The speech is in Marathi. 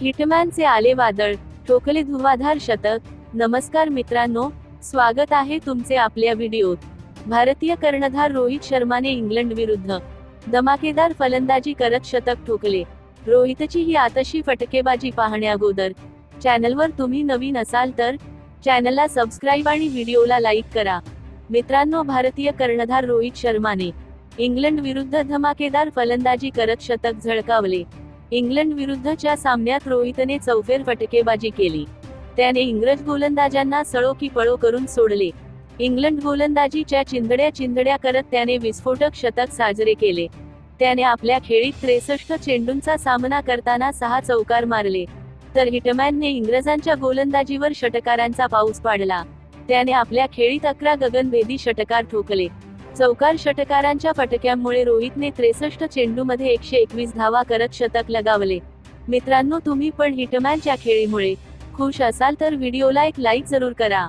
हिटमॅनचे आले वादळ ठोकले धुवाधार शतक. नमस्कार मित्रांनो स्वागत आहे तुमचे आपल्या व्हिडिओत. भारतीय कर्णधार रोहित शर्माने इंग्लंड विरुद्ध धमाकेदार फलंदाजी करत शतक ठोकले. रोहितची ही आतशी फटकेबाजी पाहण्याअगोदर चॅनलवर तुम्ही नवीन असाल तर चॅनलला सबस्क्राईब आणि व्हिडिओला लाईक करा. मित्रांनो भारतीय कर्णधार रोहित शर्माने इंग्लंड विरुद्ध धमाकेदार फलंदाजी करत शतक झळकावले. इंग्लंड विरुद्धच्या सामन्यात रोहितने चौफेर फटकेबाजी केली. त्याने इंग्रज गोलंदाजांना सळो की पळो करून सोडले. इंग्लंड गोलंदाजीच्या चिंधड्या चिंधड्या करत त्याने विस्फोटक शतक साजरे केले. त्याने आपल्या खेळीत त्रेसष्ट चेंडूंचा सामना करताना सहा चौकार मारले. तर हिटमॅनने इंग्रजांच्या गोलंदाजीवर षटकारांचा पाऊस पाडला. त्याने आपल्या खेळीत अकरा गगनभेदी षटकार ठोकले. चौकार षटकारांच्या फटक्यांमुळे रोहितने त्रेसष्ट चेंडूमध्ये एकशे एकवीस धावा करत शतक लगावले. मित्रांनो तुम्ही पण हिटमॅनच्या खेळीमुळे खुश असाल तर व्हिडिओला एक लाईक जरूर करा.